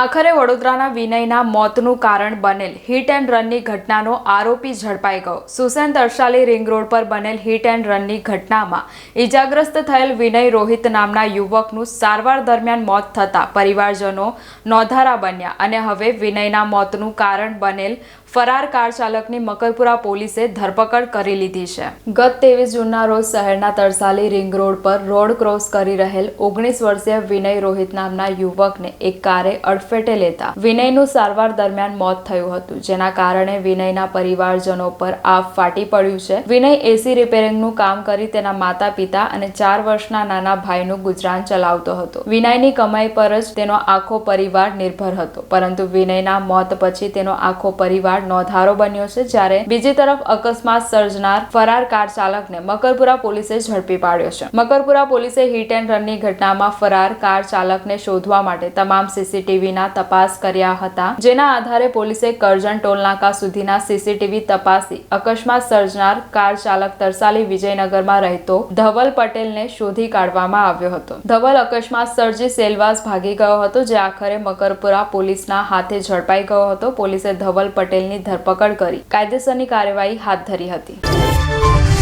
આખરે વડોદરાના વિનયના મોતનું કારણ બનેલ. હિટ એન્ડ રનની ઘટનાનો આરોપી ઝડપાઈ ગયો. સુસેન તરસાલી રિંગ રોડ પર બનેલ હિટ એન્ડ રનની ઘટનામાં ઇજાગ્રસ્ત થયેલ વિનય રોહિત નામના યુવકનું સારવાર દરમિયાન મોત થતાં પરિવારજનો નોંધારા બન્યા અને હવે વિનયના મોતનું કારણ બનેલ ફરાર કાર ચાલકની મકરપુરા પોલીસે ધરપકડ કરી લીધી છે. ગત ત્રેવીસ જૂનના રોજ શહેરના તરસાલી રિંગ રોડ પર રોડ ક્રોસ કરી રહેલ ઓગણીસ વર્ષીય વિનય રોહિત નામના યુવકને એક કારે અડફેટે લેતા વિનયનું સારવાર દરમિયાન મોત થયું હતું, જેના કારણે વિનયના પરિવારજનો પર આફ ફાટી પડ્યું છે. વિનય એસી રિપેરિંગનું કામ કરી તેના માતા પિતા અને ચાર વર્ષના નાના ભાઈનું ગુજરાન ચલાવતો હતો. વિનયની કમાઈ પર જ તેનો આખો પરિવાર નિર્ભર હતો, પરંતુ વિનયના મોત પછી તેનો આખો પરિવાર નોંધારો બન્યો છે, જ્યારે બીજી તરફ અકસ્માત સર્જનાર ફરાર કાર ચાલકને મકરપુરા પોલીસે ઝડપી પાડ્યો છે. મકરપુરા પોલીસે હિટ એન્ડ રનની ઘટનામાં ફરાર કાર ચાલકને શોધવા માટે તમામ સીસીટીવીના તપાસ કર્યા હતા. જેના આધારે પોલીસે કરજણ ટોલનાકા સુધીના સીસીટીવી તપાસી અકસ્માત સર્જનાર કાર ચાલક તરસાલી વિજયનગરમાં રહેતો ધવલ પટેલને શોધી કાઢવામાં આવ્યો હતો. ધવલ અકસ્માત સર્જી સેલવાસ ભાગી ગયો હતો, જે આખરે મકરપુરા પોલીસના હાથે ઝડપાઈ ગયો હતો. પોલીસે ધવલ પટેલની ધરપકડ કરી કાયદેસરની કાર્યવાહી હાથ ધરી હતી.